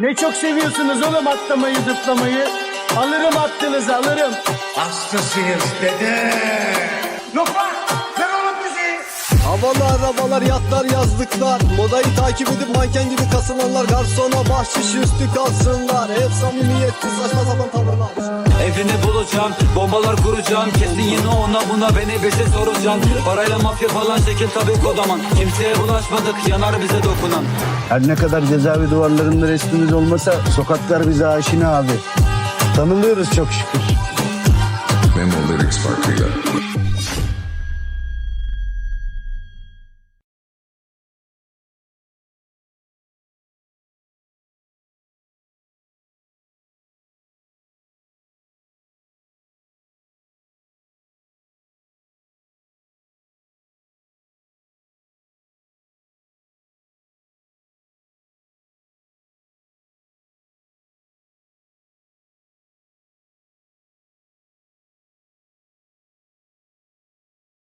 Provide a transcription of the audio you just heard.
Ne çok seviyorsunuz oğlum atlamayı zıplamayı. Alırım attınızı alırım. Hastasıyız dede. Lokman ver oğlum müziği. Havalı arabalar, yatlar, yazlıklar Modayı takip edip manken gibi kasılanlar Garsona bahşiş üstü kalsınlar Hep samimiyetli saçma sapan tavırlar Evini bulacağım, bombalar kuracağım. Kesin yine ona buna beni bir şey soracağım. Parayla mafya falan şekil tabii kodaman. Kimseye bulaşmadık yanar bize dokunan. Her ne kadar cezaevi duvarlarında resmimiz olmasa sokaklar bize aşina abi. Tanılıyoruz çok şükür. Memo Lyrics farkıyla